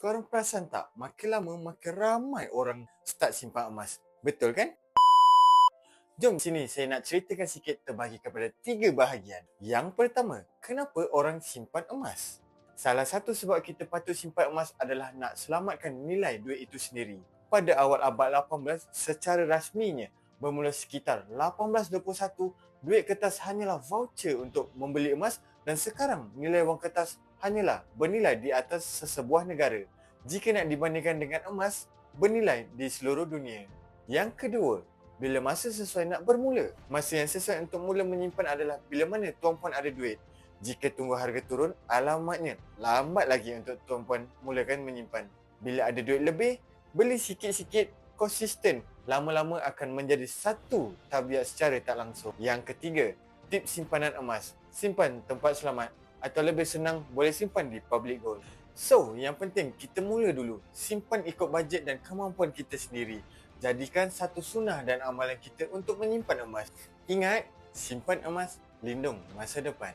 Korang perasan tak? Makin lama makin ramai orang start simpan emas. Betul kan? Jom sini saya nak ceritakan sikit terbagi kepada tiga bahagian. Yang pertama, kenapa orang simpan emas? Salah satu sebab kita patut simpan emas adalah nak selamatkan nilai duit itu sendiri. Pada awal abad 18, secara rasminya bermula sekitar 1821, duit kertas hanyalah voucher untuk membeli emas dan sekarang nilai wang kertas hanyalah bernilai di atas sesebuah negara. Jika nak dibandingkan dengan emas, bernilai di seluruh dunia. Yang kedua, bila masa sesuai nak bermula. Masa yang sesuai untuk mula menyimpan adalah bila mana tuan puan ada duit. Jika tunggu harga turun, alamatnya lambat lagi untuk tuan puan mulakan menyimpan. Bila ada duit lebih, beli sikit-sikit konsisten. Lama-lama akan menjadi satu tabiat secara tak langsung. Yang ketiga, tips simpanan emas. Simpan tempat selamat atau lebih senang boleh simpan di public gold. So, yang penting kita mula dulu. Simpan ikut bajet dan kemampuan kita sendiri. Jadikan satu sunnah dan amalan kita untuk menyimpan emas. Ingat, simpan emas, lindung masa depan.